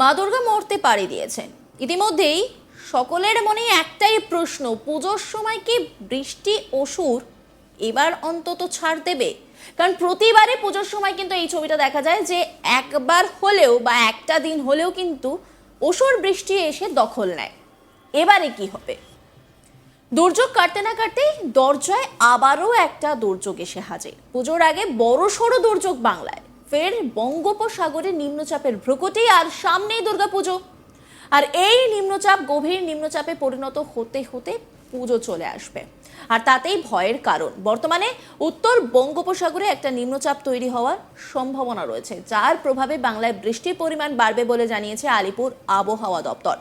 মা দুর্গা মরতে পাড়ি দিয়েছেন। ইতিমধ্যেই সকলের মনে একটাই প্রশ্ন, পুজোর সময় কি বৃষ্টি, অসুর এবার অন্তত ছাড় দেবে? কারণ প্রতিবারে পুজোর সময় কিন্তু এই ছবিটা দেখা যায় যে একবার হলেও বা একটা দিন হলেও কিন্তু অসুর বৃষ্টি এসে দখল নেয়। এবারে কি হবে? দুর্যোগ কাটতে না কাটতেই দরজায় আবারও একটা দুর্যোগ এসে হাজির। পুজোর আগে বড় সড়ো দুর্যোগ বাংলায়। ফের বঙ্গোপসাগরে নিম্নচাপের ভ্রুকুটি আর সামনেই দুর্গাপুজো। আর এই নিম্নচাপ গভীর নিম্নচাপে পরিণত হতে হতে পুজো চলে আসবে। আর তাতেই ভয়ের কারণ। বর্তমানে উত্তর বঙ্গোপসাগরে একটা নিম্নচাপ তৈরি হওয়ার সম্ভাবনা রয়েছে, যার প্রভাবে বাংলায় বৃষ্টির পরিমাণ বাড়বে বলে জানিয়েছে আলিপুর আবহাওয়া দপ্তর।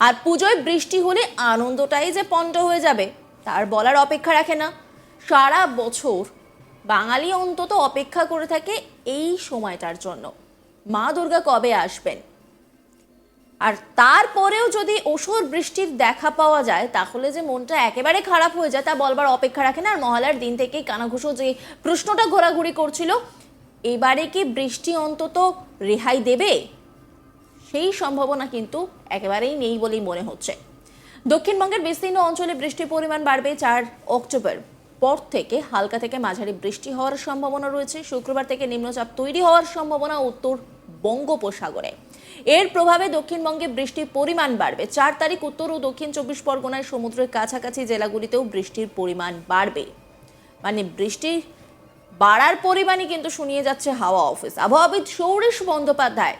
আর পুজোয় বৃষ্টি হলে আনন্দটাই যে পণ্ড হয়ে যাবে, তার বলার অপেক্ষা রাখে না। সারা বছর বাঙালি অন্তত অপেক্ষা করে থাকে এই সময়টার জন্য। মা দুর্গা কবে আসবেন? আর তারপরেও যদি ওষুধ বৃষ্টির দেখা পাওয়া যায়, তাহলে যে মনটা একেবারে খারাপ হয়ে যায় তা বলবার অপেক্ষা রাখে না। আর মহালার দিন থেকেই কানাঘুষো যে প্রশ্নটা ঘোরাঘুরি করছিল, এবারে কি বৃষ্টি অন্তত রেহাই দেবে? সেই সম্ভাবনা কিন্তু একেবারেই নেই বলেই মনে হচ্ছে। দক্ষিণবঙ্গের বিস্তীর্ণ অঞ্চলে বৃষ্টির পরিমাণ বাড়বে চার অক্টোবর। পর থেকে হালকা থেকে মাঝারি বৃষ্টি হওয়ার সম্ভাবনা রয়েছে। শুক্রবার থেকে নিম্নচাপ তৈরি হওয়ার সম্ভাবনা উত্তর বঙ্গোপসাগরে। এর প্রভাবে দক্ষিণবঙ্গে বৃষ্টির পরিমাণ বাড়বে। চার তারিখ উত্তর ও দক্ষিণ চব্বিশ পরগনায় সমুদ্রের কাছাকাছি জেলাগুলিতেও বৃষ্টির পরিমাণ বাড়বে। মানে বৃষ্টি বাড়ার পরিমাণই কিন্তু শুনিয়ে যাচ্ছে হাওয়া অফিস। আবহাওয়াবিদ সৌরেশ বন্দ্যোপাধ্যায়,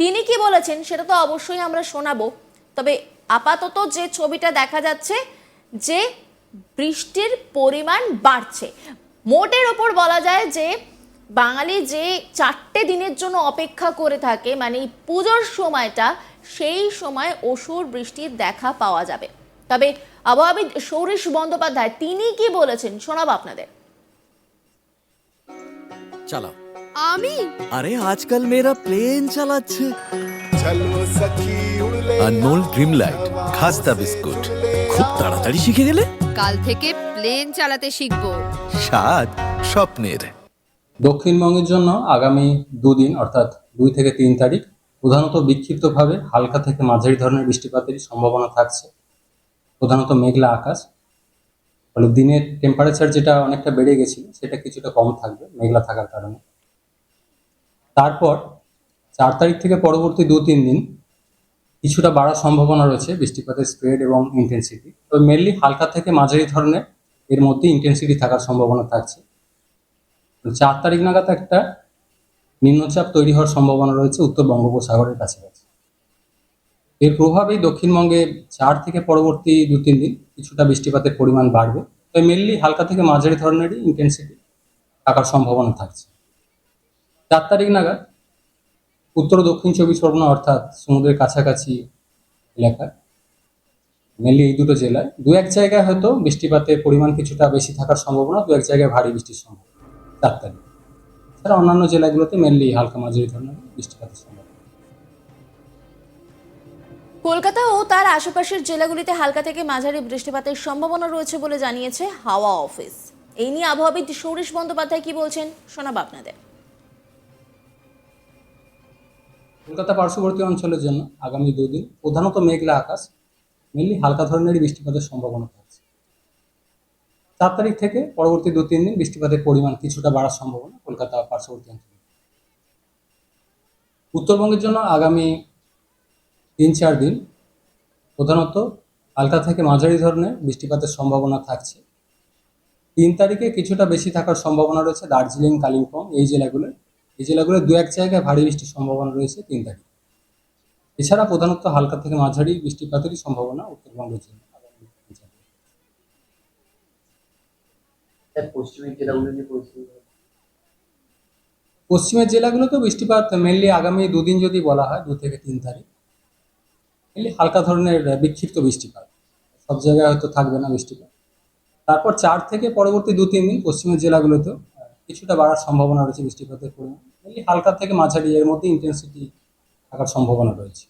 তিনি কি বলেছেন সেটা তো অবশ্যই আমরা শোনাবো। তবে আপাতত যে ছবিটা দেখা যাচ্ছে যে বৃষ্টির পরিমাণ বাড়ছে। মোটের ওপর বলা যায় যে বাঙালি যে চারটে দিনের জন্য অপেক্ষা করে থাকে মানে এই পুজোর সময়টা সেই সময় অসুর বৃষ্টির দেখা পাওয়া যাবে। তবে আবহাওয়াবিদ সৌরেশ বন্দ্যোপাধ্যায় তিনি কি বলেছেন শোনাবো আপনাদের। চালাও। আমি? আরে আজকাল মেয়েরা প্লেন চালাচ্ছে। আনমোল খাস্তা বিস্কুট। খুব তাড়াতাড়ি শিখে গেলে? কাল থেকে প্লেন চালাতে শিখব। স্বাদ স্বপ্নের। দক্ষিণবঙ্গের জন্য আগামী দুদিন অর্থাৎ দুই থেকে তিন তারিখ প্রধানত বিক্ষিপ্তভাবে হালকা থেকে মাঝারি ধরনের বৃষ্টিপাতের সম্ভাবনা থাকছে। প্রধানত মেঘলা আকাশ। ফলে দিনের টেম্পারেচার যেটা অনেকটা বেড়ে গেছিল সেটা কিছুটা কম থাকবে মেঘলা থাকার কারণে। তারপর চার তারিখ থেকে পরবর্তী দু তিন দিন কিছুটা বাড়ার সম্ভাবনা রয়েছে বৃষ্টিপাতের স্প্রেড এবং ইন্টেন্সিটি তো মেনলি হালকা থেকে মাঝারি ধরনের এর মধ্যে ইন্টেন্সিটি থাকার সম্ভাবনা থাকছে। চার তারিখ নাগাদ একটা নিম্নচাপ তৈরি হওয়ার সম্ভাবনা রয়েছে উত্তর বঙ্গোপসাগরের কাছাকাছি। এর প্রভাবেই দক্ষিণবঙ্গে চার থেকে পরবর্তী দু, তিন দিন কিছুটা বৃষ্টিপাতের পরিমাণ বাড়বে। তো মেনলি হালকা থেকে মাঝারি ধরনেরই ইন্টেন্সিটি থাকার সম্ভাবনা থাকছে। চার তারিখ নাগাদ উত্তর দক্ষিণ চব্বিশ পরগনা অর্থাৎ সমুদ্রের কাছাকাছি এলাকা মেনলি এই দুটো জেলায়। দু এক জায়গায় হয়তো বৃষ্টিপাতের পরিমাণ কিছুটা বেশি থাকার সম্ভাবনা, দু এক জায়গায় ভারী বৃষ্টির সম্ভাবনা চার তারিখ অন্যান্য জেলাগুলোতে মেনলি হালকা মাঝারি ধরনের বৃষ্টিপাতের সম্ভাবনা। কলকাতা ও তার আশেপাশের জেলাগুলিতে হালকা থেকে মাঝারি বৃষ্টিপাতের সম্ভাবনা রয়েছে বলে জানিয়েছে হাওয়া অফিস। এই নিয়ে আবহাওয়াবিদ সৌরেশ বন্দ্যোপাধ্যায় কি বলছেন শোনাবো আপনাদের। কলকাতা পার্শ্ববর্তী অঞ্চলের জন্য আগামী দুদিন প্রধানত মেঘলা আকাশ মেনলি হালকা ধরনেরই বৃষ্টিপাতের সম্ভাবনা থাকছে। চার তারিখ থেকে পরবর্তী দু তিন দিন বৃষ্টিপাতের পরিমাণ কিছুটা বাড়ার সম্ভাবনা কলকাতা পার্শ্ববর্তী অঞ্চলে। উত্তরবঙ্গের জন্য আগামী তিন চার দিন প্রধানত হালকা থেকে মাঝারি ধরনের বৃষ্টিপাতের সম্ভাবনা থাকছে। তিন তারিখে কিছুটা বেশি থাকার সম্ভাবনা রয়েছে দার্জিলিং, কালিম্পং এই জেলাগুলোয়। এই জেলাগুলো দু এক জায়গায় ভারী বৃষ্টির সম্ভাবনা রয়েছে তিন তারিখ এছাড়া প্রধানত হালকা থেকে মাঝারি বৃষ্টিপাতেরই সম্ভাবনা উত্তরবঙ্গের জন্য দিন। স্যার পশ্চিমের জেলাগুলো নিয়ে পরিস্থিতি বলুন। পশ্চিমের জেলাগুলোতেও বৃষ্টিপাত মেনলি আগামী দুদিন যদি বলা হয় দু থেকে তিন তারিখ মেনলি হালকা ধরনের বিক্ষিপ্ত বৃষ্টিপাত সব জায়গায় হয়তো থাকবে না বৃষ্টিপাত তারপর চার থেকে পরবর্তী দু তিন দিন পশ্চিমের জেলাগুলোতেও কিছুটা বাড়ার সম্ভাবনা রয়েছে বৃষ্টিপাতের পরিমাণ হালকা থেকে মাঝারি এর মধ্যে ইন্টেন্সিটি থাকার সম্ভাবনা রয়েছে।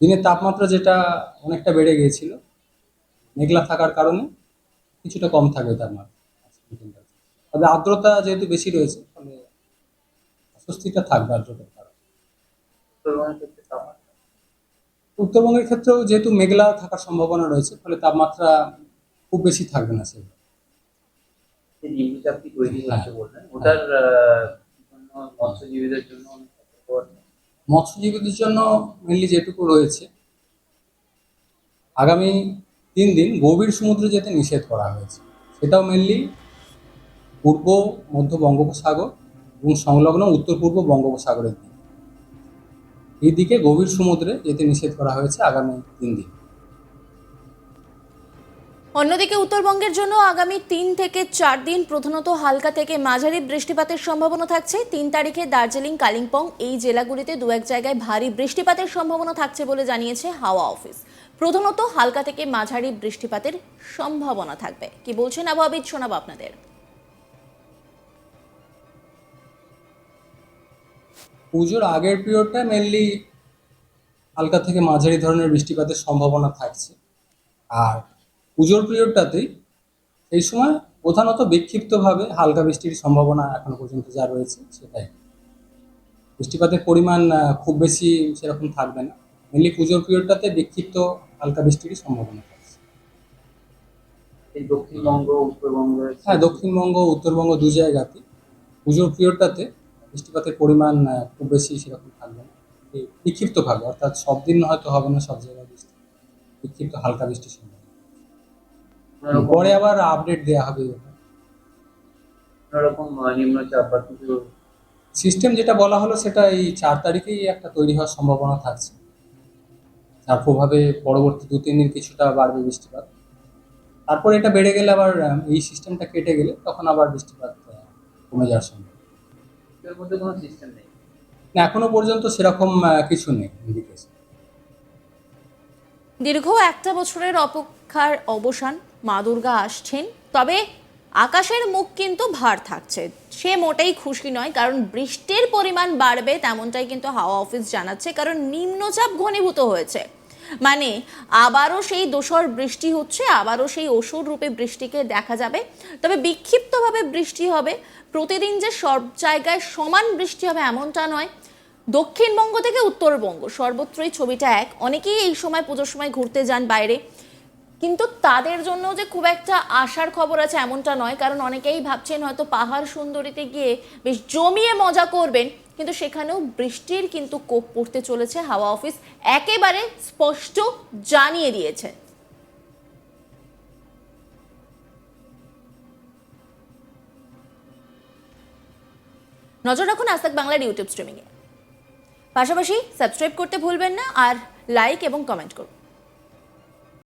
দিনের তাপমাত্রা যেটা অনেকটা বেড়ে গিয়েছিল মেঘলা থাকার কারণে কিছুটা কম থাকবে তাপমাত্রা তবে আর্দ্রতা যেহেতু বেশি রয়েছে ফলে অস্বস্তিটা থাকবে আর্দ্রতার কারণে। উত্তরবঙ্গের ক্ষেত্রেও যেহেতু মেঘলা থাকার সম্ভাবনা রয়েছে ফলে তাপমাত্রা খুব বেশি থাকবে না যে নিম্নচাপটি তৈরি হচ্ছে হ্যাঁ। বললেন? ওটার মৎস্যজীবীদের জন্য মৎস্যজীবীদের জন্য মেনলি যেটুকু রয়েছে, আগামী তিন দিন গভীর সমুদ্রে যেতে নিষেধ করা হয়েছে। সেটাও মেনলি পূর্ব, মধ্য বঙ্গোপসাগর এবং সংলগ্ন উত্তর পূর্ব বঙ্গোপসাগরের দিকে। এই দিকে গভীর সমুদ্রে যেতে নিষেধ করা হয়েছে আগামী তিন দিন। অন্যদিকে উত্তরবঙ্গের জন্য আগামী তিন থেকে চার দিন প্রধানত হালকা থেকে মাঝারি বৃষ্টিপাতের সম্ভাবনা থাকছে। তিন তারিখে দার্জিলিং, কালিম্পং এই জেলাগুলিতে দু এক জায়গায় ভারী বৃষ্টিপাতের সম্ভাবনা থাকছে বলে জানিয়েছে হাওয়া অফিস। প্রধানত হালকা থেকে মাঝারি বৃষ্টিপাতের সম্ভাবনা থাকবে। কি বলছেন আবহাওয়াবিদ? শোনাবো আপনাদের। পুজোর আগের পিরিয়ডটা মেনলি হালকা থেকে মাঝারি ধরনের বৃষ্টিপাতের সম্ভাবনা থাকছে। আর পুজোর পিরিয়ডটাতেই সেই সময় প্রধানত বিক্ষিপ্তভাবে হালকা বৃষ্টির সম্ভাবনা এখনও পর্যন্ত যা রয়েছে সেটাই। বৃষ্টিপাতের পরিমাণ খুব বেশি সেরকম থাকবে না। মেনলি পুজোর পিরিয়ডটাতে বিক্ষিপ্ত হালকা বৃষ্টিরই সম্ভাবনা থাকছে এই দক্ষিণবঙ্গ উত্তরবঙ্গের হ্যাঁ দক্ষিণবঙ্গ উত্তরবঙ্গ দু জায়গাতে পুজোর পিরিয়ডটাতে বৃষ্টিপাতের পরিমাণ খুব বেশি সেরকম থাকবে না। এই বিক্ষিপ্তভাবে অর্থাৎ সব দিন হয়তো হবে না সব জায়গায় বৃষ্টি। বিক্ষিপ্ত হালকা বৃষ্টির সম্ভাবনা। পরে আবার আপডেট দেওয়া হবে। আহ, নিম্নচাপ বা কিছু? সিস্টেম যেটা বলা হলো সেটা এই চার তারিখেই একটা তৈরি হওয়ার সম্ভাবনা থাকছে। যার প্রভাবে পরবর্তী দু তিন দিন কিছুটা বাড়বে বৃষ্টিপাত। তারপর এটা বেড়ে গেলে আবার এই সিস্টেমটা কেটে গেলে তখন আবার বৃষ্টিপাত কমে যাওয়ার সম্ভাবনা। এর মধ্যে কোনো সিস্টেম নেই? না, এখনও পর্যন্ত সেরকম কিছু নেই দীর্ঘ একটা বছরের অপেক্ষার অবসান মা দুর্গা আসছেন। তবে আকাশের মুখ কিন্তু ভার থাকছে। সে মোটেই খুশি নয়, কারণ বৃষ্টির পরিমাণ বাড়বে তেমনটাই কিন্তু হাওয়া অফিস জানাচ্ছে, কারণ নিম্নচাপ ঘনীভূত হয়েছে। মানে আবারও সেই দোসর বৃষ্টি হচ্ছে, আবারও সেই অসুর রূপে বৃষ্টিকে দেখা যাবে। তবে বিক্ষিপ্তভাবে বৃষ্টি হবে। প্রতিদিন যে সব জায়গায় সমান বৃষ্টি হবে এমনটা নয়। দক্ষিণবঙ্গ থেকে উত্তরবঙ্গ, সর্বত্রই ছবিটা এক। অনেকেই এই সময় পুজোর সময় ঘুরতে যান বাইরে। কিন্তু তাদের জন্য যে খুব একটা আশার খবর আছে এমনটা নয়, কারণ অনেকেই ভাবছেন হয়তো পাহাড় সুন্দরীতে গিয়ে বেশ জমিয়ে মজা করবেন, কিন্তু সেখানেও বৃষ্টির কিন্তু কোপ পড়তে চলেছে। হাওয়া অফিস একেবারে স্পষ্ট জানিয়ে দিয়েছে। নজর রাখুন আজ বাংলার ইউটিউব স্ট্রিমিংয়ে। পাশাপাশি সাবস্ক্রাইব করতে ভুলবেন না, আর লাইক এবং কমেন্ট করুন।